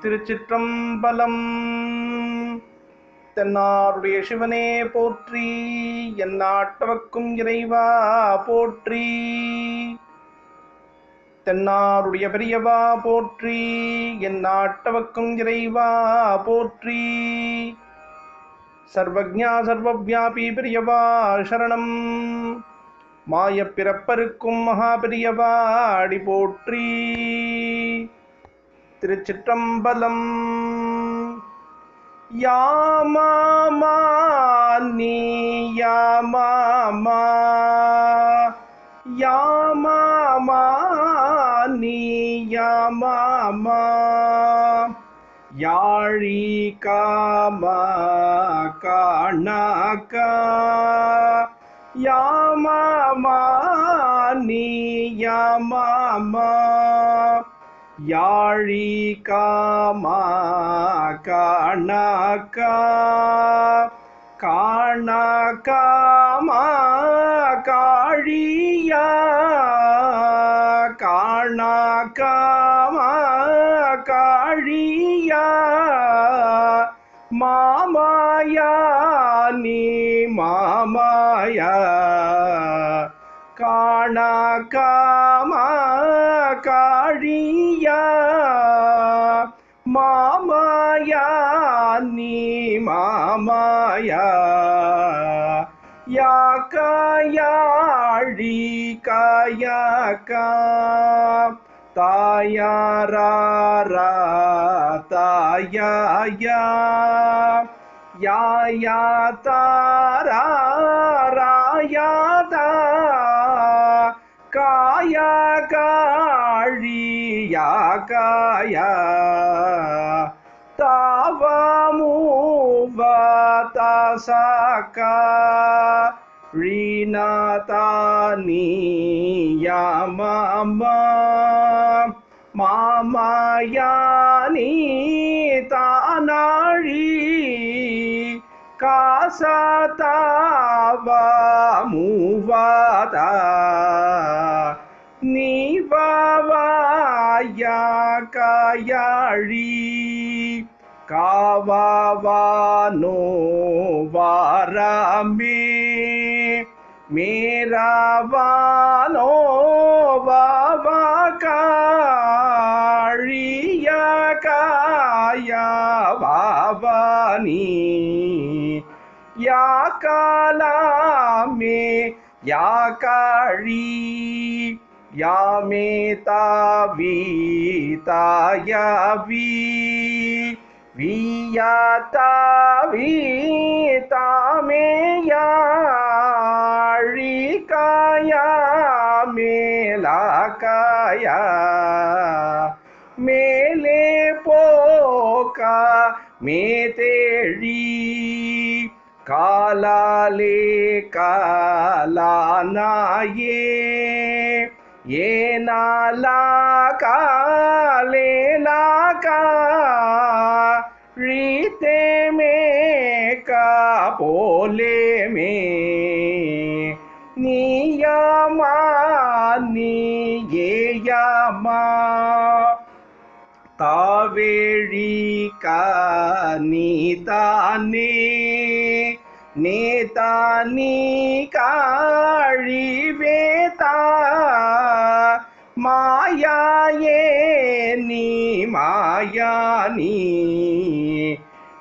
திருச்சிற்றம்பலம். தென்னாருடைய சிவனே போற்றி என் நாட்டவக்கும் இறைவா போற்றி. தென்னாருடைய பெரியவா போற்றி என் நாட்டவக்கும் இறைவா போற்றி. சர்வஜா சர்வவியாபி பெரியவா சரணம். மாய பிறப்பருக்கும் மகாபிரியவாடி போற்றி. திருச்சிற்றம்பலம். யாமாமா நீ யாமாமா யாமாமா நீ யாமாமா யாழி காமா காணாக்கா யாமாமா நீ யாமாமா யாழி காமா காணாக்கா காணாக்காமா காழியா மாமாயா. நீ மாமாயா காணாக்காமா காழியா மாமாயா. நீ மாமாயா யாக்காயாழி காயாக்கா தாயாரா தாயாயா யாயா தாரா ராயாதா காயா காழியா காயா தாவமூவா தாசாக்கா மாமாயானி காசதாவா மூவாதா நீவாவாயா காயாழி காவாவானோ வாராமே மேராவானோ வாவா காழியா காயா வாவானி காலாமே யா காழி யாமே தாவி தாயாவி வியா தாவி தாமேயாழி காயா மேலா காயா. மேலே போக்கா कालाले कालानाये, ये नाला काले नाका, रीते में का बोले में। नियमा नियमा कावेरी का नीता ने நேதானி காழி வேதா மாயாயே நீ மாயானி.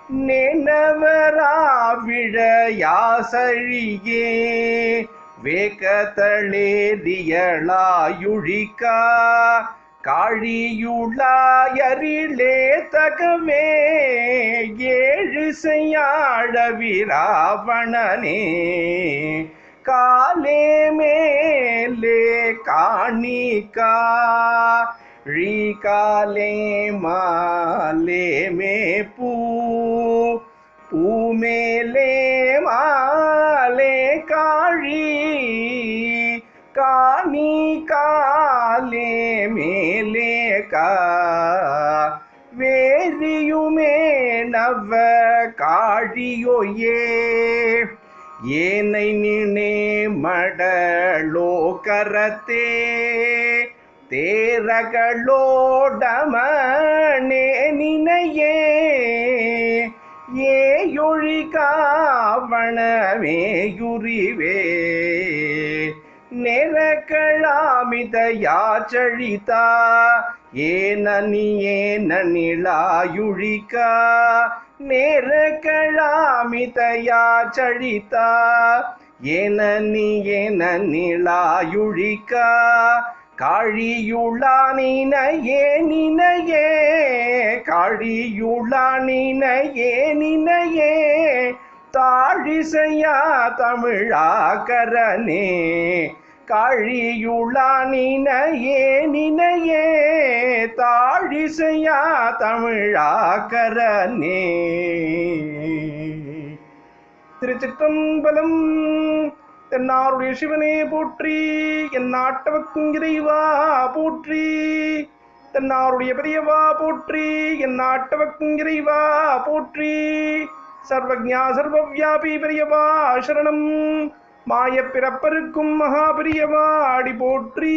நினவராவிழையாசழியே வேகதளேதியளாயுழிக்கா காழியுளாயரிலே தகமே ஏழு செய்யாழவிராவணனே காலே மேலே காணிக்கா ழீகாலே மாலே மே பூ பூமேலே மாலே காழி கா நவ காழியோயே ஏனை நினே மடலோ கரத்தே தேரகளோடமனே நினையே. ஏயொழி காவணமேயுரிவே. ನೆರಕಳಾಮಿದಯಾಚಳಿತಾ ಏನನಿಯೇನನಿಳಾಯುಳಿಕ ನೆರಕಳಾಮಿದಯಾಚಳಿತಾ ಏನನಿಯೇನನಿಳಾಯುಳಿಕ காழியுளானினையே நினையே காழியுளானினையே நினையே தாழிசையா தமிழாக்கரனே காழியுளானினையே நினையே தாழிசையா தமிழாக்கரனே. திருச்சிற்றம்பலம் தென்னாருடைய சிவனே போற்றி என் நாட்டவக்கும் இறைவா போற்றி. தென்னாருடைய பெரியவா போற்றி என் நாட்டவக்கும் இறைவா போற்றி. சர்வஜா சர்வவியாபி பெரியவா சரணம். மாய பிறப்பருக்கும் மகா அடி போற்றி.